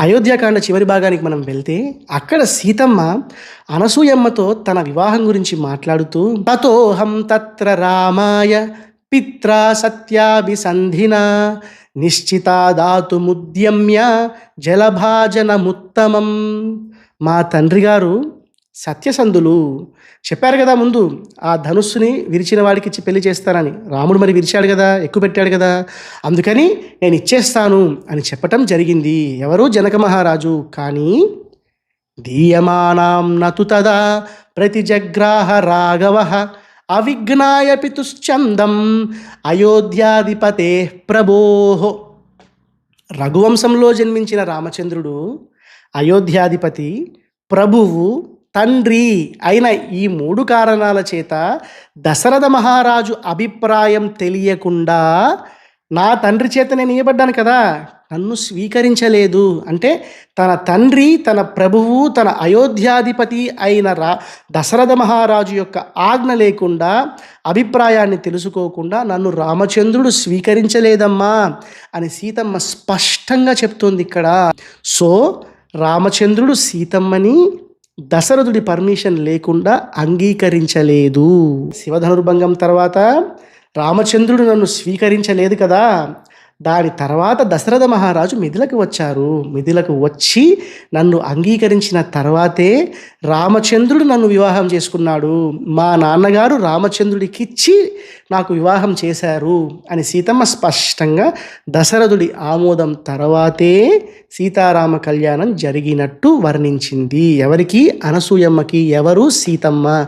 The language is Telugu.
అయోధ్యకాండ చివరి భాగానికి మనం వెళ్తే అక్కడ సీతమ్మ అనసూయమ్మతో తన వివాహం గురించి మాట్లాడుతూ తతోహం తత్ర రామాయ పిత్రా సత్యాభిసంధిన నిశ్చితాదాతుముద్యమ్య జలభాజనముత్తమం. మా తండ్రి గారు సత్యసంధులు చెప్పారు కదా ముందు ఆ ధనుస్సుని విరిచిన వాడికి ఇచ్చి పెళ్ళి చేస్తానని. రాముడు మరి విరిచాడు కదా ఎక్కువ పెట్టాడు కదా. అందుకని నేను ఇచ్చేస్తాను అని చెప్పటం జరిగింది. ఎవరు? జనక మహారాజు. కానీ దీయమానాం నతు తదా ప్రతిజగ్రాహ రాఘవ అవిఘ్నాయ పితుశ్చందం అయోధ్యాధిపతే ప్రభోహో రఘువంశంలో జన్మించిన రామచంద్రుడు అయోధ్యాధిపతి ప్రభువు తండ్రి అయిన ఈ మూడు కారణాల చేత దశరథ మహారాజు అభిప్రాయం తెలియకుండా నా తండ్రి చేత నేను ఇవ్వబడ్డాను కదా నన్ను స్వీకరించలేదు. అంటే తన తండ్రి తన ప్రభువు తన అయోధ్యాధిపతి అయిన రా దశరథ మహారాజు యొక్క ఆజ్ఞ లేకుండా అభిప్రాయాన్ని తెలుసుకోకుండా నన్ను రామచంద్రుడు స్వీకరించలేదమ్మా అని సీతమ్మ స్పష్టంగా చెప్తోంది ఇక్కడ. సో రామచంద్రుడు సీతమ్మని దశరథుడి పర్మిషన్ లేకుండా అంగీకరించలేదు. శివధనుర్భంగం తర్వాత రామచంద్రుడు నన్ను స్వీకరించలేదు కదా. దాని తర్వాత దశరథ మహారాజు మిథిలకు వచ్చారు. మిథిలకు వచ్చి నన్ను అంగీకరించిన తర్వాతే రామచంద్రుడు నన్ను వివాహం చేసుకున్నాడు. మా నాన్నగారు రామచంద్రుడికిచ్చి నాకు వివాహం చేశారు అని సీతమ్మ స్పష్టంగా దశరథుడి ఆమోదం తర్వాతే సీతారామ కళ్యాణం జరిగినట్టు వర్ణించింది. ఎవరికి? అనసూయమ్మకి. ఎవరు? సీతమ్మ.